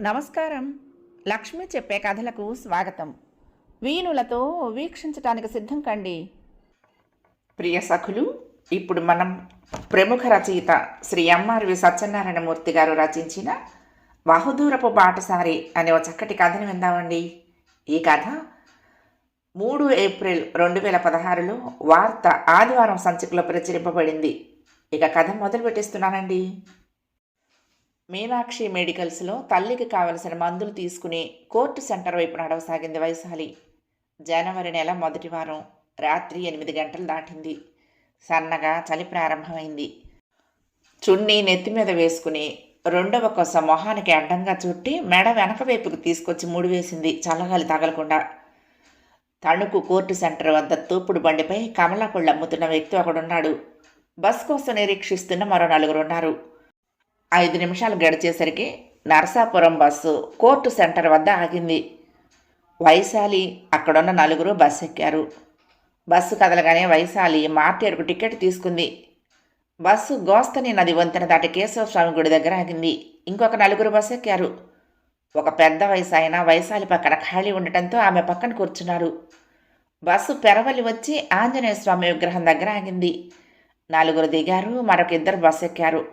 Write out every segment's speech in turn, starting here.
నమస్కారం. లక్ష్మి చెప్పే కథలకు స్వాగతం. వీణులతో వీక్షించటానికి సిద్ధం కండి. ప్రియ సఖులు ఇప్పుడు మనం ప్రముఖ రచయిత శ్రీ ఎంఆర్వి సత్యనారాయణమూర్తి గారు రచించిన బహుదూరపు బాటసారి అనే ఒక చక్కటి కథను విందామండి. ఈ కథ మూడు ఏప్రిల్ రెండు వేల పదహారులో వార్త ఆదివారం సంచికలో ప్రచురింపబడింది. ఇక కథ మొదలు పెట్టేస్తున్నానండి. మీనాక్షి మెడికల్స్లో తల్లికి కావలసిన మందులు తీసుకుని కోర్టు సెంటర్ వైపు నడవసాగింది వైశాలి. జనవరి నెల మొదటి వారం రాత్రి ఎనిమిది గంటలు దాటింది. సన్నగా చలి ప్రారంభమైంది. చున్నీ నెత్తి మీద వేసుకుని రెండవ కొస మొహానికి అడ్డంగా చుట్టి మెడ వెనక వైపుకు తీసుకొచ్చి ముడివేసింది చల్లగాలి తగలకుండా. తణుకు కోర్టు సెంటర్ వద్ద తోపుడు బండిపై కమలాపళ్ళు అమ్ముతున్న వ్యక్తి ఒకడున్నాడు. బస్ కోసం నిరీక్షిస్తున్న మరో నలుగురు ఉన్నారు. ఐదు నిమిషాలు గడిచేసరికి నరసాపురం బస్సు కోర్టు సెంటర్ వద్ద ఆగింది. వైశాలి అక్కడున్న నలుగురు బస్సు ఎక్కారు. బస్సు కదలగానే వైశాలి మార్టీర్కు టికెట్ తీసుకుంది. బస్సు గోస్తని నది వంతెన దాటి కేశవ స్వామి గుడి దగ్గర ఆగింది. ఇంకొక నలుగురు బస్సు ఎక్కారు. ఒక పెద్ద వయసు అయిన వైశాలి పక్కన ఖాళీ ఉండటంతో ఆమె పక్కన కూర్చున్నారు. బస్సు పెరవలి వచ్చి ఆంజనేయ స్వామి విగ్రహం దగ్గర ఆగింది. నలుగురు దిగారు మరొక ఇద్దరు బస్సు ఎక్కారు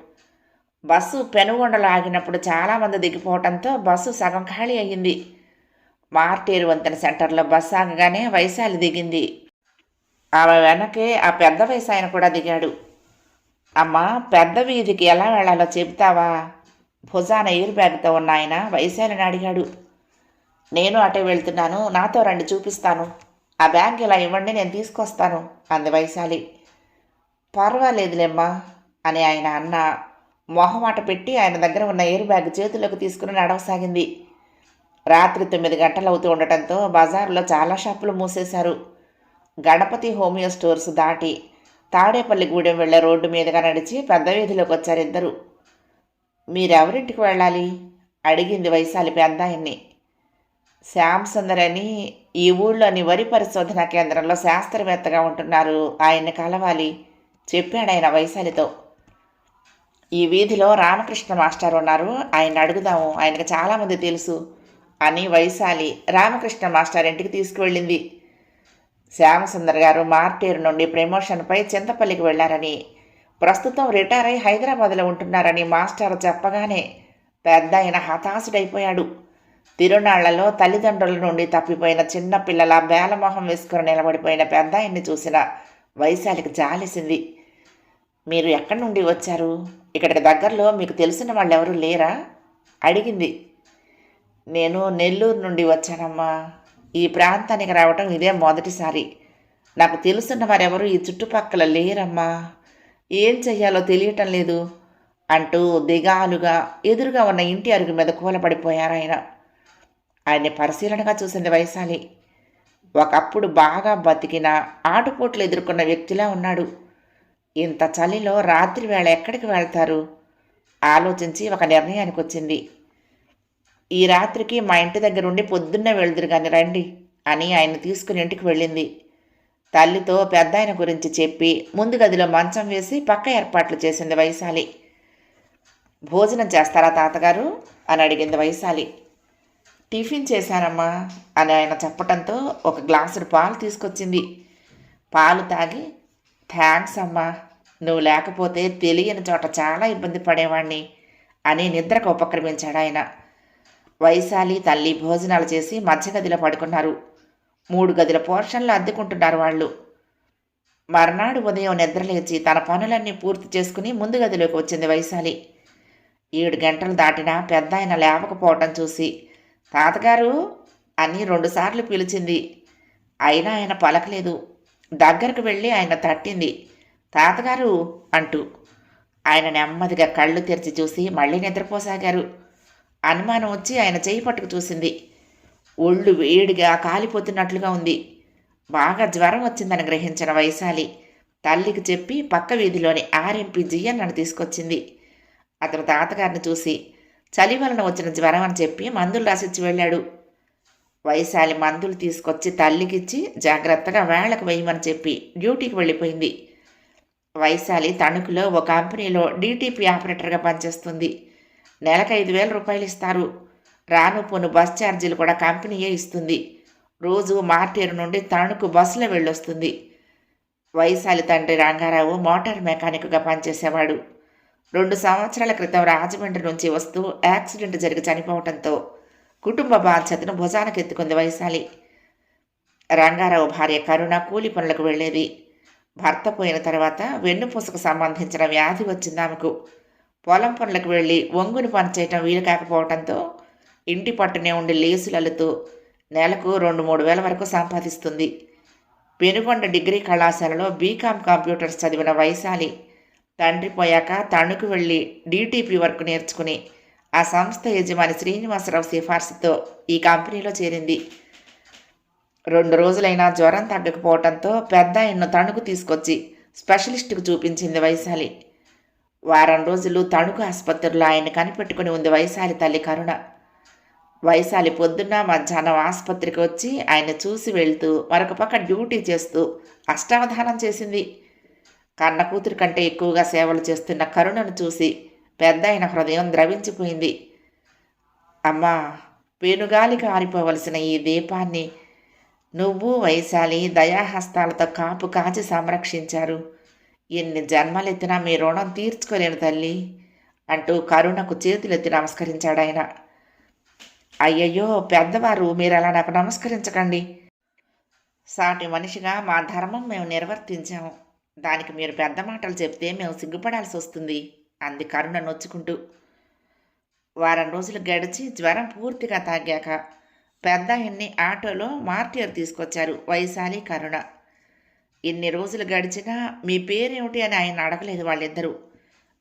బస్సు పెనుగొండలో ఆగినప్పుడు చాలామంది దిగిపోవడంతో బస్సు సగం ఖాళీ అయ్యింది. మార్టేరు వంతెన సెంటర్లో బస్సు ఆగగానే వైశాలి దిగింది. ఆమె వెనకే ఆ పెద్ద వయసు ఆయన కూడా దిగాడు. అమ్మ పెద్ద వీధికి ఎలా వెళ్ళాలో చెబుతావా? భుజాన ఎయిర్ బ్యాగ్తో ఉన్న ఆయన వైశాలిని అడిగాడు. నేను అటే వెళ్తున్నాను నాతో రండి చూపిస్తాను. ఆ బ్యాగ్ ఇలా ఇవ్వండి నేను తీసుకొస్తాను అంది వైశాలి. పర్వాలేదులేమ్మా అని ఆయన అన్న మొహమాట పెట్టి ఆయన దగ్గర ఉన్న ఎయిర్ బ్యాగ్ చేతిలోకి తీసుకుని నడవసాగింది. రాత్రి తొమ్మిది గంటలు అవుతూ ఉండటంతో బజార్లో చాలా షాపులు మూసేశారు. గణపతి హోమియో స్టోర్స్ దాటి తాడేపల్లి గూడెం వెళ్ళే రోడ్డు మీదుగా నడిచి పెద్ద వీధిలోకి వచ్చారు ఇద్దరు. మీరెవరింటికి వెళ్ళాలి? అడిగింది వైశాలి పెద్దాయన్ని శ్యామ్ సుందర్ అని ఈ ఊళ్ళోని వరి పరిశోధన కేంద్రంలో శాస్త్రవేత్తగా ఉంటున్నారు. ఆయన్ని కలవాలి. చెప్పాడు ఆయన వైశాలితో. ఈ వీధిలో రామకృష్ణ మాస్టర్ ఉన్నారు. ఆయన అడుగుదాము. ఆయనకు చాలామంది తెలుసు అని వైశాలి రామకృష్ణ మాస్టర్ ఇంటికి తీసుకువెళ్ళింది. శ్యామసుందర్ గారు మార్టేరు నుండి ప్రమోషన్పై చింతపల్లికి వెళ్ళారని ప్రస్తుతం రిటైర్ అయి హైదరాబాద్లో ఉంటున్నారని మాస్టర్ చెప్పగానే పెద్ద ఆయన హతాశుడైపోయాడు. తిరునాళ్ళలో తల్లిదండ్రుల నుండి తప్పిపోయిన చిన్నపిల్లల బేలమొహం వేసుకుని నిలబడిపోయిన పెద్ద ఆయన్ని చూసిన వైశాలికి జాలేసింది. మీరు ఎక్కడి నుండి వచ్చారు? ఇక్కడికి దగ్గరలో మీకు తెలిసిన వాళ్ళు ఎవరు లేరా? అడిగింది. నేను నెల్లూరు నుండి వచ్చానమ్మా. ఈ ప్రాంతానికి రావటం ఇదే మొదటిసారి. నాకు తెలుసున్న వారెవరు ఈ చుట్టుపక్కల లేరమ్మా. ఏం చెయ్యాలో తెలియటం లేదు అంటూ దిగాలుగా ఎదురుగా ఉన్న ఇంటి అరుగు మీద కూలపడిపోయారు ఆయన. ఆయన్ని పరిశీలనగా చూసింది వైశాలి. ఒకప్పుడు బాగా బతికిన ఆటుపోట్లు ఎదుర్కొన్న వ్యక్తిలా ఉన్నాడు. ఇంత చలిలో రాత్రి వేళ ఎక్కడికి వెళ్తారు? ఆలోచించి ఒక నిర్ణయానికి వచ్చింది. ఈ రాత్రికి మా ఇంటి దగ్గర ఉండి పొద్దున్నే వెళ్దురు కానీ రండి అని ఆయన తీసుకుని ఇంటికి వెళ్ళింది. తల్లితో పెద్ద ఆయన గురించి చెప్పి ముందు గదిలో మంచం వేసి పక్క ఏర్పాట్లు చేసింది వైశాలి. భోజనం చేస్తారా తాతగారు? అని అడిగింది వైశాలి. టిఫిన్ చేశానమ్మా అని ఆయన చెప్పటంతో ఒక గ్లాసుడు పాలు తీసుకొచ్చింది. పాలు తాగి థ్యాంక్స్ అమ్మా నువ్వు లేకపోతే తెలియని చోట చాలా ఇబ్బంది పడేవాణ్ణి అని నిద్రకు ఉపక్రమించాడు ఆయన. వైశాలి తల్లి భోజనాలు చేసి మధ్య గదిలో పడుకున్నారు. మూడు గదుల పోర్షన్లు అద్దెకుంటున్నారు వాళ్ళు. మర్నాడు ఉదయం నిద్రలేచి తన పనులన్నీ పూర్తి చేసుకుని ముందు గదిలోకి వచ్చింది వైశాలి. ఏడు గంటలు దాటినా పెద్ద ఆయన లేవకపోవటం చూసి తాతగారు అని రెండుసార్లు పిలిచింది. అయినా ఆయన పలకలేదు. దగ్గరకు వెళ్ళి ఆయన తట్టింది. తాతగారు అంటూ ఆయన నెమ్మదిగా కళ్ళు తెరిచి చూసి మళ్ళీ నిద్రపోసాగారు. అనుమానం వచ్చి ఆయన చేయి పట్టుకు చూసింది. ఒళ్ళు వేడిగా కాలిపోతున్నట్లుగా ఉంది. బాగా జ్వరం వచ్చిందని గ్రహించిన వైశాలి తల్లికి చెప్పి పక్క వీధిలోని ఆర్ఎంపీ జియన్నను తీసుకొచ్చింది. అతను తాతగారిని చూసి చలి వలన వచ్చిన జ్వరం అని చెప్పి మందులు రాసిచ్చి వెళ్ళాడు. వైశాలి మందులు తీసుకొచ్చి తల్లికిచ్చి జాగ్రత్తగా వేళకు వేయమని చెప్పి డ్యూటీకి వెళ్ళిపోయింది. వైశాలి తణుకులో ఓ కంపెనీలో డీటీపీ ఆపరేటర్గా పనిచేస్తుంది. నెలకు ఐదు వేల రూపాయలు ఇస్తారు. రాను పోను బస్ ఛార్జీలు కూడా కంపెనీయే ఇస్తుంది. రోజు మార్టేరు నుండి తణుకు బస్సులో వెళ్ళొస్తుంది. వైశాలి తండ్రి రంగారావు మోటార్ మెకానిక్గా పనిచేసేవాడు. రెండు సంవత్సరాల క్రితం రాజమండ్రి నుంచి వస్తూ యాక్సిడెంట్ జరిగి చనిపోవడంతో కుటుంబ బాధ్యతను భుజానకెత్తుకుంది వైశాలి. రంగారావు భార్య కరుణ కూలి పనులకు వెళ్ళేది. భర్త పోయిన తర్వాత వెన్నుపూసకు సంబంధించిన వ్యాధి వచ్చింది ఆమెకు. పొలం పనులకు వెళ్ళి ఒంగుని పని చేయటం వీలు కాకపోవడంతో ఇంటి పట్టునే ఉండి లేసులలుతూ నెలకు రెండు మూడు వేల వరకు సంపాదిస్తుంది. పెనుగొండ డిగ్రీ కళాశాలలో బీకామ్ కంప్యూటర్స్ చదివిన వైశాలి తండ్రి పోయాక తణుకు వెళ్ళి డీటీపీ వర్క్ నేర్చుకుని ఆ సంస్థ యజమాని శ్రీనివాసరావు సిఫార్సుతో ఈ కంపెనీలో చేరింది. రెండు రోజులైనా జ్వరం తగ్గకపోవడంతో పెద్ద ఆయన్ను తణుకు తీసుకొచ్చి స్పెషలిస్టుకు చూపించింది వైశాలి. వారం రోజులు తణుకు ఆసుపత్రిలో ఆయన కనిపెట్టుకుని ఉంది వైశాలి తల్లి కరుణ. వైశాలి పొద్దున్న మధ్యాహ్నం ఆసుపత్రికి వచ్చి ఆయన చూసి వెళ్తూ మరొక పక్క డ్యూటీ చేస్తూ అష్టావధానం చేసింది. కన్న కూతురు కంటే ఎక్కువగా సేవలు చేస్తున్న కరుణను చూసి పెద్ద ఆయన హృదయం ద్రవించిపోయింది. అమ్మా పెనుగాలికి ఆరిపోవలసిన ఈ దీపాన్ని నువ్వు వైశాలి దయాహస్తాలతో కాపు కాచి సంరక్షించారు. ఎన్ని జన్మలెత్తినా మీ రుణం తీర్చుకోలేను తల్లి అంటూ కరుణకు చేతులెత్తి నమస్కరించాడు ఆయన అయ్యయ్యో పెద్దవారు మీరు అలా నాకు నమస్కరించకండి. సాటి మనిషిగా మా ధర్మం మేము నిర్వర్తించాము దానికి మీరు పెద్ద మాటలు చెప్తే మేము సిగ్గుపడాల్సి వస్తుంది అంది కరుణ నొచ్చుకుంటూ. వారం రోజులు గడిచి జ్వరం పూర్తిగా తాగాక పెద్ద ఎన్ని ఆటోలో మార్టియర్ తీసుకొచ్చారు వైశాలి కరుణ. ఇన్ని రోజులు గడిచినా మీ పేరేమిటి అని ఆయన అడగలేదు వాళ్ళిద్దరూ.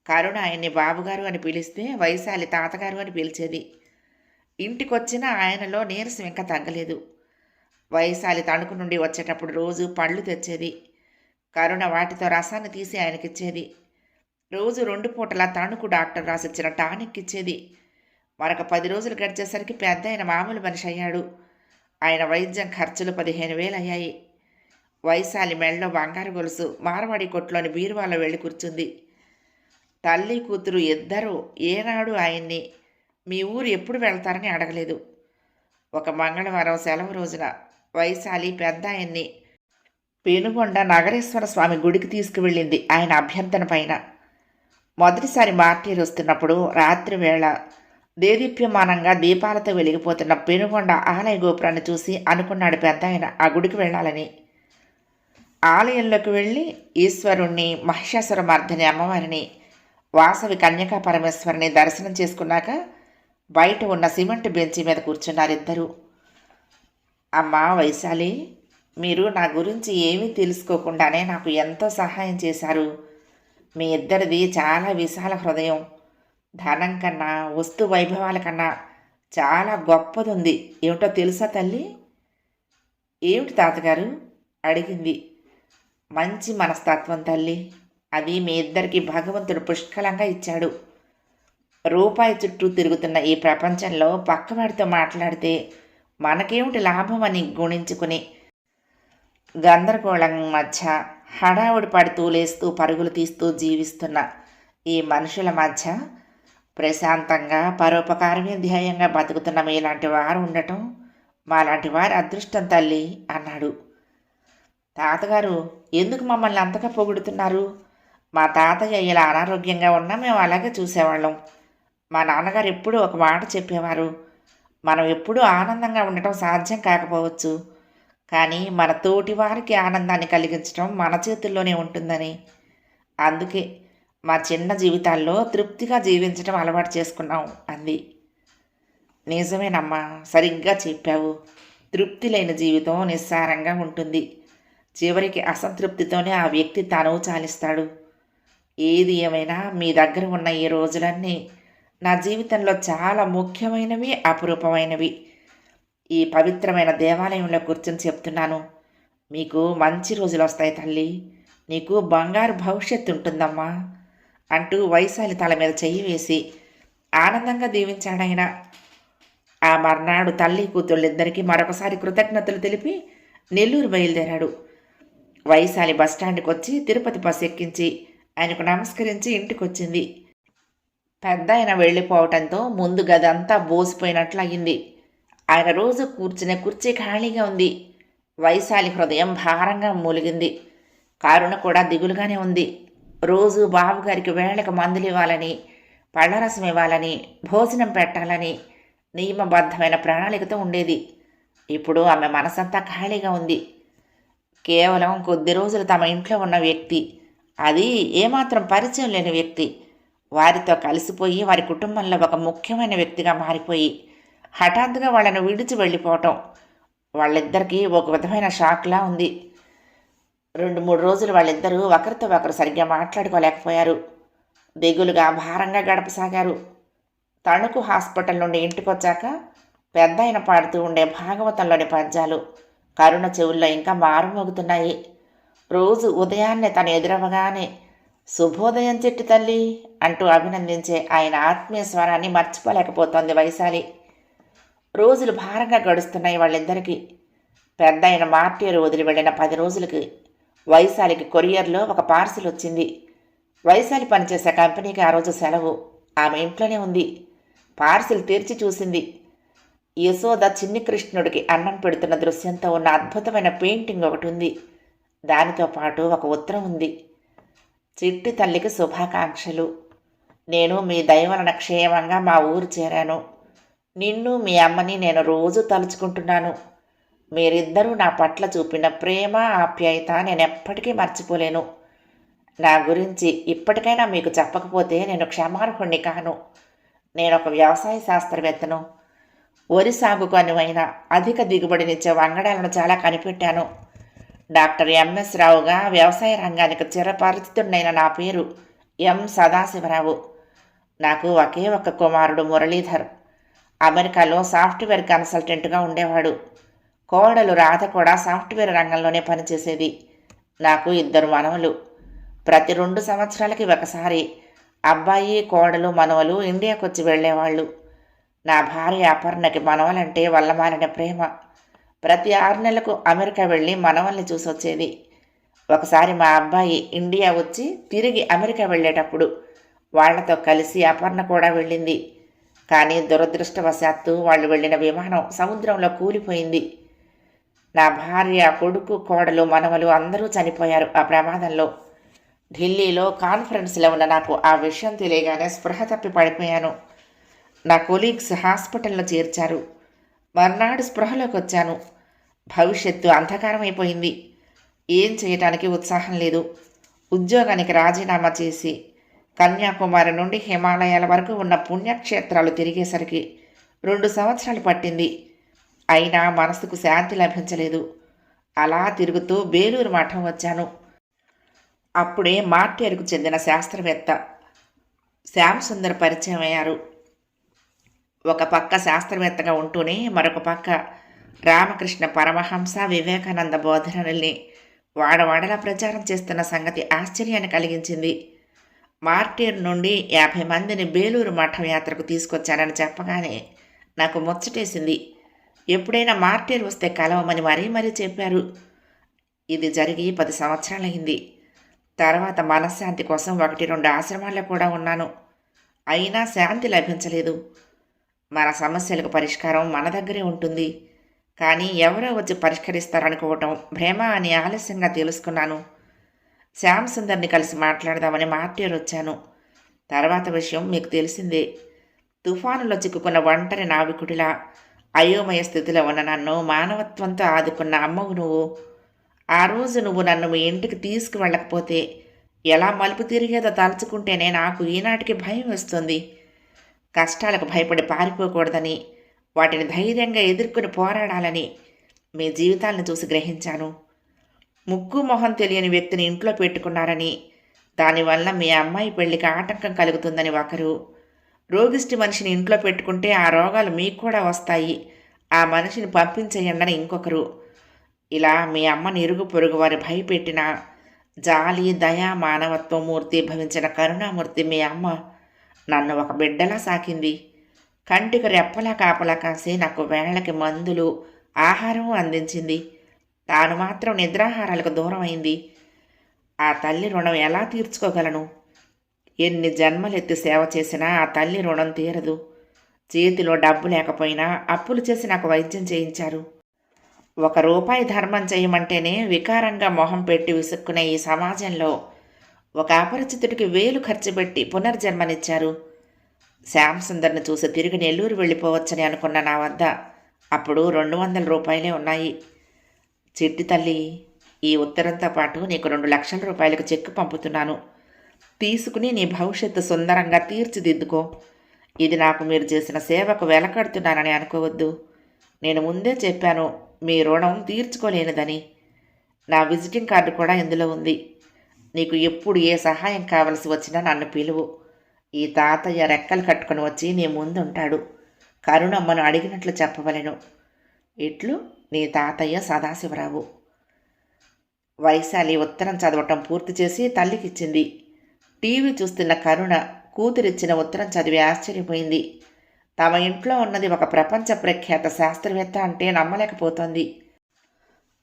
కరుణ ఆయన్ని బాబుగారు అని పిలిస్తే వైశాలి తాతగారు అని పిలిచేది. ఇంటికొచ్చిన ఆయనలో నీరసం ఇంకా తగ్గలేదు. వైశాలి తణుకు నుండి వచ్చేటప్పుడు రోజు పళ్ళు తెచ్చేది. కరుణ వాటితో రసాన్ని తీసి ఆయనకిచ్చేది. రోజు రెండు పూటల తణుకు డాక్టర్ రాసిచ్చిన టానిక్ ఇచ్చేది. మరొక పది రోజులు గడిచేసరికి పెద్ద ఆయన మామూలు మనిషి అయ్యాడు. ఆయన వైద్యం ఖర్చులు పదిహేను వేలు అయ్యాయి. వైశాలి మెళ్ళలో బంగారు గొలుసు మార్వాడి కొట్లోని బీరువాలో వెళ్ళి కూర్చుంది. తల్లి కూతురు ఇద్దరూ ఏనాడు ఆయన్ని మీ ఊరు ఎప్పుడు వెళ్తారని అడగలేదు. ఒక మంగళవారం సెలవు రోజున వైశాలి పెద్ద ఆయన్ని పెనుగొండ నగరేశ్వర స్వామి గుడికి తీసుకువెళ్ళింది ఆయన అభ్యర్థన పైన. మొదటిసారి మార్టీరు వస్తున్నప్పుడు రాత్రి వేళ దేదీప్యమానంగా దీపాలతో వెలిగిపోతున్న పెనుగొండ ఆలయ గోపురాన్ని చూసి అనుకున్నాడు పెద్ద ఆయన ఆ గుడికి వెళ్ళాలని. ఆలయంలోకి వెళ్ళి ఈశ్వరుణ్ణి మహిషాసుర మర్దని అమ్మవారిని వాసవి కన్యకా పరమేశ్వరిని దర్శనం చేసుకున్నాక బయట ఉన్న సిమెంట్ బెంచి మీద కూర్చున్నారు ఇద్దరు. అమ్మా వైశాలి మీరు నా గురించి ఏమీ తెలుసుకోకుండానే నాకు ఎంతో సహాయం చేశారు. మీ ఇద్దరిది చాలా విశాల హృదయం. ధనం కన్నా వస్తు వైభవాల కన్నా చాలా గొప్పది ఉంది ఏమిటో తెలుసా తల్లి? ఏమిటి తాతగారు? అడిగింది. మంచి మనస్తత్వం తల్లి. అది మీ ఇద్దరికి భగవంతుడు పుష్కలంగా ఇచ్చాడు. రూపాయి చుట్టూ తిరుగుతున్న ఈ ప్రపంచంలో పక్కవాడితో మాట్లాడితే మనకేమిటి లాభం అని గుణించుకుని గందరగోళం మధ్య హడావుడి పడుతూ లేస్తూ పరుగులు తీస్తూ జీవిస్తున్న ఈ మనుషుల మధ్య ప్రశాంతంగా పరోపకారమే ధ్యేయంగా బతుకుతున్న మీలాంటి వారు ఉండటం మాలాంటి వారి అదృష్టం తల్లి అన్నాడు. తాతగారు ఎందుకు మమ్మల్ని అంతగా పొగుడుతున్నారు? మా తాతయ్య ఇలా అనారోగ్యంగా ఉన్నా మేము అలాగే చూసేవాళ్ళం. మా నాన్నగారు ఎప్పుడూ ఒక మాట చెప్పేవారు. మనం ఎప్పుడూ ఆనందంగా ఉండటం సాధ్యం కాకపోవచ్చు. కానీ మన తోటి వారికి ఆనందాన్ని కలిగించడం మన చేతుల్లోనే ఉంటుందని. అందుకే మా చిన్న జీవితాల్లో తృప్తిగా జీవించడం అలవాటు చేసుకున్నాం అంది. నిజమేనమ్మా సరిగ్గా చెప్పావు. తృప్తి లేని జీవితం నిస్సారంగా ఉంటుంది. చివరికి అసంతృప్తితోనే ఆ వ్యక్తి తనువు చాలిస్తాడు. ఏది ఏమైనా మీ దగ్గర ఉన్న ఈ రోజులన్నీ నా జీవితంలో చాలా ముఖ్యమైనవి అపురూపమైనవి. ఈ పవిత్రమైన దేవాలయంలో కూర్చొని చెప్తున్నాను. మీకు మంచి రోజులు వస్తాయి తల్లి. నీకు బంగారు భవిష్యత్తు ఉంటుందమ్మా. అంటూ వైశాలి తల మీద చెయ్యి వేసి ఆనందంగా దీవించాడాయన. ఆ మర్నాడు తల్లి కూతుళ్ళిద్దరికీ మరొకసారి కృతజ్ఞతలు తెలిపి నెల్లూరు బయలుదేరాడు. వైశాలి బస్టాండ్కి వచ్చి తిరుపతి బస్ ఎక్కించి ఆయనకు నమస్కరించి ఇంటికొచ్చింది. పెద్ద ఆయన వెళ్ళిపోవటంతో ముందు గదంతా బోసిపోయినట్లు అయింది. ఆయన రోజు కూర్చునే కుర్చీ ఖాళీగా ఉంది. వైశాలి హృదయం భారంగా మూలిగింది. కారుణ కూడా దిగులుగానే ఉంది. రోజు బాబుగారికి వేళకు మందులు ఇవ్వాలని పళ్ళరసం ఇవ్వాలని భోజనం పెట్టాలని నియమబద్ధమైన ప్రణాళికతో ఉండేది. ఇప్పుడు ఆమె మనసంతా ఖాళీగా ఉంది. కేవలం కొద్ది రోజులు తమ ఇంట్లో ఉన్న వ్యక్తి. అది ఏమాత్రం పరిచయం లేని వ్యక్తి. వారితో కలిసిపోయి వారి కుటుంబంలో ఒక ముఖ్యమైన వ్యక్తిగా మారిపోయి హఠాత్తుగా వాళ్ళను విడిచి వెళ్ళిపోవటం. వాళ్ళిద్దరికీ ఒక విధమైన షాక్లా ఉంది. రెండు మూడు రోజులు వాళ్ళిద్దరూ ఒకరితో ఒకరు సరిగ్గా మాట్లాడుకోలేకపోయారు. దిగులుగా భారంగా గడపసాగారు. తణుకు హాస్పిటల్ నుండి ఇంటికొచ్చాక పెద్ద ఆయన పాడుతూ ఉండే భాగవతంలోని పద్యాలు కరుణ చెవుల్లో ఇంకా మారుమోగుతున్నాయి. రోజు ఉదయాన్నే తను ఎదురవగానే శుభోదయం చెట్టు తల్లి అంటూ అభినందించే ఆయన ఆత్మీయ స్వరాన్ని మర్చిపోలేకపోతోంది వైశాలి. రోజులు భారంగా గడుస్తున్నాయి వాళ్ళిద్దరికీ. పెద్ద ఆయన మార్టీరు వదిలి వెళ్ళిన పది రోజులకి వైశాలికి కొరియర్లో ఒక పార్సిల్ వచ్చింది. వైశాలి పనిచేసే కంపెనీకి ఆ రోజు సెలవు. ఆమె ఇంట్లోనే ఉంది. పార్సిల్ తెరిచి చూసింది. యశోద చిన్ని కృష్ణుడికి అన్నం పెడుతున్న దృశ్యంతో ఉన్న అద్భుతమైన పెయింటింగ్ ఒకటి ఉంది. దానితో పాటు ఒక ఉత్తరం ఉంది. చిట్టి తల్లికి శుభాకాంక్షలు. నేను మీ దయవలన క్షేమంగా మా ఊరు చేరాను. నిన్ను మీ అమ్మని నేను రోజు తలుచుకుంటున్నాను. మీరిద్దరూ నా పట్ల చూపిన ప్రేమ ఆప్యాయత నేను ఎప్పటికీ మర్చిపోలేను. నా గురించి ఇప్పటికైనా మీకు చెప్పకపోతే నేను క్షమార్హుణ్ణి కాను. నేను ఒక వ్యవసాయ శాస్త్రవేత్తను. వరి సాగుకు అనువైన అధిక దిగుబడినిచ్చే వంగడాలను చాలా కనిపెట్టాను. డాక్టర్ ఎంఎస్ రావుగా వ్యవసాయ రంగానికి చిరపరిచితుడైన నా పేరు ఎం సదాశివరావు. నాకు ఒకే ఒక కుమారుడు మురళీధర్. అమెరికాలో సాఫ్ట్వేర్ కన్సల్టెంట్గా ఉండేవాడు. కోడలు రాధ కూడా సాఫ్ట్వేర్ రంగంలోనే పనిచేసేది. నాకు ఇద్దరు మనవలు. ప్రతి రెండు సంవత్సరాలకి ఒకసారి అబ్బాయి కోడలు మనవలు ఇండియాకు వచ్చి వెళ్ళేవాళ్ళు. నా భార్య అపర్ణకి మనవలంటే వల్లమాలిన ప్రేమ. ప్రతి ఆరు నెలలకు అమెరికా వెళ్ళి మనవల్ని చూసి వచ్చేది ఒకసారి మా అబ్బాయి ఇండియా వచ్చి తిరిగి అమెరికా వెళ్ళేటప్పుడు వాళ్ళతో కలిసి అపర్ణ కూడా వెళ్ళింది. కానీ దురదృష్టవశాత్తు వాళ్ళు వెళ్ళిన విమానం సముద్రంలో కూలిపోయింది. నా భార్య కొడుకు కోడలు మనవలు అందరూ చనిపోయారు ఆ ప్రమాదంలో. ఢిల్లీలో కాన్ఫరెన్స్లో ఉన్న నాకు ఆ విషయం తెలియగానే స్పృహ తప్పి పడిపోయాను. నా కొలీగ్స్ హాస్పిటల్లో చేర్చారు. మర్నాడు స్పృహలోకి వచ్చాను. భవిష్యత్తు అంధకారం అయిపోయింది. ఏం చేయటానికి ఉత్సాహం లేదు. ఉద్యోగానికి రాజీనామా చేసి కన్యాకుమారి నుండి హిమాలయాల వరకు ఉన్న పుణ్యక్షేత్రాలు తిరిగేసరికి రెండు సంవత్సరాలు పట్టింది. అయినా మనసుకు శాంతి లభించలేదు. అలా తిరుగుతూ బేలూరు మఠం వచ్చాను. అప్పుడే మార్టేరుకు చెందిన శాస్త్రవేత్త శ్యామసుందర్ పరిచయం అయ్యారు. ఒక పక్క శాస్త్రవేత్తగా ఉంటూనే మరొక పక్క రామకృష్ణ పరమహంస వివేకానంద బోధనల్ని వాడవాడలా ప్రచారం చేస్తున్న సంగతి ఆశ్చర్యాన్ని కలిగించింది. మార్టీర్ నుండి యాభై మందిని బేలూరు మఠం యాత్రకు తీసుకొచ్చానని చెప్పగానే నాకు ముచ్చటేసింది. ఎప్పుడైనా మార్టీర్ వస్తే కలవమని మరీ మరీ చెప్పారు. ఇది జరిగి పది సంవత్సరాలైంది తర్వాత మనశ్శాంతి కోసం ఒకటి రెండు ఆశ్రమాల్లో కూడా ఉన్నాను. అయినా శాంతి లభించలేదు. మన సమస్యలకు పరిష్కారం మన దగ్గరే ఉంటుంది. కానీ ఎవరో వచ్చి పరిష్కరిస్తారనుకోవటం భ్రమ అని ఆలస్యంగా తెలుసుకున్నాను. శ్యామ్ సుందర్ని కలిసి మాట్లాడదామని మార్టీర్ వచ్చాను. తర్వాత విషయం మీకు తెలిసిందే. తుఫానులో చిక్కుకున్న ఒంటరి నావికుడిలా అయోమయ స్థితిలో ఉన్న నన్ను మానవత్వంతో ఆదుకున్న అమ్మవు నువ్వు. ఆ రోజు నువ్వు నన్ను మీ ఇంటికి తీసుకువెళ్ళకపోతే ఎలా మలుపు తిరిగేదో తలుచుకుంటేనే నాకు ఈనాటికి భయం వస్తుంది. కష్టాలకు భయపడి పారిపోకూడదని వాటిని ధైర్యంగా ఎదుర్కొని పోరాడాలని మీ జీవితాలను చూసి గ్రహించాను. ముక్కు మొహం తెలియని వ్యక్తిని ఇంట్లో పెట్టుకున్నారని దానివల్ల మీ అమ్మాయి పెళ్ళికి ఆటంకం కలుగుతుందని ఒకరు రోగిష్టి మనిషిని ఇంట్లో పెట్టుకుంటే ఆ రోగాలు మీకు కూడా వస్తాయి. ఆ మనిషిని పంపించేయండి ఇంకొకరు. ఇలా మీ అమ్మని ఇరుగు పొరుగు వారి భయపెట్టిన జాలి దయా మానవత్వం మూర్తి భవించిన కరుణామూర్తి మీ అమ్మ నన్ను ఒక బిడ్డలా సాకింది. కంటికి రెప్పలా కాపలా కాసి నాకు వేళకి మందులు ఆహారం అందించింది. తాను మాత్రం నిద్రాహారాలకు దూరం అయింది ఆ తల్లి రుణం ఎలా తీర్చుకోగలను? ఎన్ని జన్మలెత్తి సేవ చేసినా ఆ తల్లి రుణం తీరదు. చేతిలో డబ్బు లేకపోయినా అప్పులు చేసి నాకు వైద్యం చేయించారు. ఒక రూపాయి ధర్మం చేయమంటేనే వికారంగా మొహం పెట్టి విసుక్కునే ఈ సమాజంలో ఒక అపరిచితుడికి వేలు ఖర్చు పెట్టి పునర్జన్మనిచ్చారు. శ్యామసుందర్ని చూసి తిరిగి నెల్లూరు వెళ్ళిపోవచ్చని అనుకున్న నా వద్ద అప్పుడు రెండు వందల రూపాయలే ఉన్నాయి. చిట్టి తల్లి ఈ ఉత్తరంతో పాటు నీకు రెండు లక్షల రూపాయలకు చెక్కు పంపుతున్నాను. తీసుకుని నీ భవిష్యత్తు సుందరంగా తీర్చిదిద్దుకో. ఇది నాకు మీరు చేసిన సేవకు వెలకడుతున్నానని అనుకోవద్దు. నేను ముందే చెప్పాను మీ రుణం తీర్చుకోలేనిదని. నా విజిటింగ్ కార్డు కూడా ఇందులో ఉంది. నీకు ఎప్పుడు ఏ సహాయం కావలసి వచ్చినా నన్ను పిలువు. ఈ తాతయ్య రెక్కలు కట్టుకొని వచ్చి నీ ముందుంటాడు. కరుణమ్మను అడిగినట్లు చెప్పవలెను. ఇట్లు నీ తాతయ్య సదాశివరావు. వైశాలి ఉత్తరం చదవటం పూర్తి చేసి తల్లికిచ్చింది. టీవీ చూస్తున్న కరుణ కూతురిచ్చిన ఉత్తరం చదివి ఆశ్చర్యపోయింది. తమ ఇంట్లో ఉన్నది ఒక ప్రపంచ ప్రఖ్యాత శాస్త్రవేత్త అంటే నమ్మలేకపోతోంది.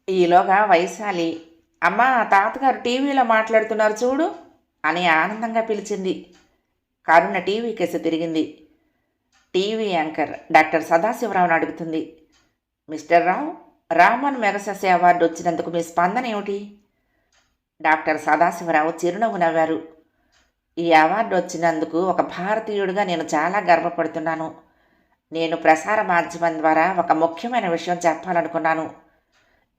ఈలోగా వైశాలి అమ్మా తాతగారు టీవీలో మాట్లాడుతున్నారు చూడు అని ఆనందంగా పిలిచింది. కరుణ టీవీ కేసు తిరిగింది. టీవీ యాంకర్ డాక్టర్ సదాశివరావును అడుగుతుంది Mister Rao Ramon Magsaysay award వచ్చినందుకు మీ స్పందన ఏమిటి? డాక్టర్ సదాశివరావు చిరునవ్వు నవ్వారు. ఈ అవార్డు వచ్చినందుకు ఒక భారతీయుడిగా నేను చాలా గర్వపడుతున్నాను. నేను ప్రసార మాధ్యమం ద్వారా ఒక ముఖ్యమైన విషయం చెప్పాలనుకున్నాను.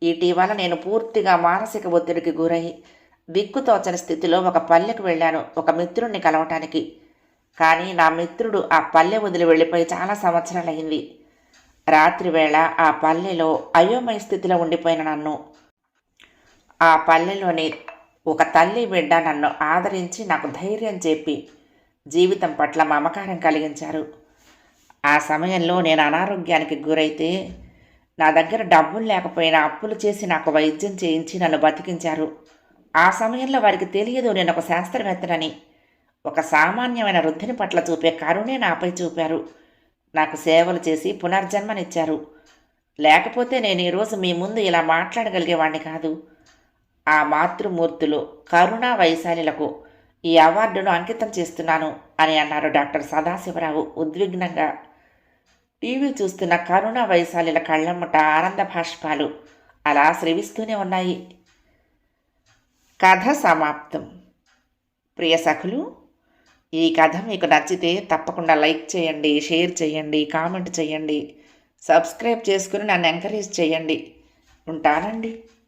ఇటీవల నేను పూర్తిగా మానసిక ఒత్తిడికి గురై దిక్కుతోచని స్థితిలో ఒక పల్లెకు వెళ్ళాను ఒక మిత్రుడిని కలవటానికి. కానీ నా మిత్రుడు ఆ పల్లె వదిలి వెళ్ళిపోయి చాలా సంవత్సరాలయ్యింది. రాత్రి వేళ ఆ పల్లెలో అయోమయ స్థితిలో ఉండిపోయిన నన్ను. ఆ పల్లెలోని ఒక తల్లి బిడ్డ నన్ను ఆదరించి నాకు ధైర్యం చెప్పి జీవితం పట్ల మమకారం కలిగించారు. ఆ సమయంలో నేను అనారోగ్యానికి గురైతే నా దగ్గర డబ్బులు లేకపోయినా అప్పులు చేసి నాకు వైద్యం చేయించి నన్ను బతికించారు. ఆ సమయంలో వారికి తెలియదు నేను ఒక శాస్త్రవేత్తనని. ఒక సామాన్యమైన వృద్ధిని పట్ల చూపే కరుణే నాపై చూపారు. నాకు సేవలు చేసి పునర్జన్మనిచ్చారు. లేకపోతే నేను ఈరోజు మీ ముందు ఇలా మాట్లాడగలిగేవాడిని కాదు. ఆ మాతృమూర్తులు కరుణా వైశాలిలకు ఈ అవార్డును అంకితం చేస్తున్నాను అని అన్నారు డాక్టర్ సదాశివరావు ఉద్విగ్నంగా. టీవీ చూస్తున్న కరుణ వైశాలిల కళ్ళమ్మట ఆనంద భాష్పాలు అలా స్రవిస్తూనే ఉన్నాయి. కథ సమాప్తం. ప్రియ సఖులు ఈ కథ మీకు నచ్చితే తప్పకుండా లైక్ చేయండి షేర్ చేయండి కామెంట్ చేయండి సబ్స్క్రైబ్ చేసుకుని నన్ను ఎంకరేజ్ చేయండి. ఉంటానండి.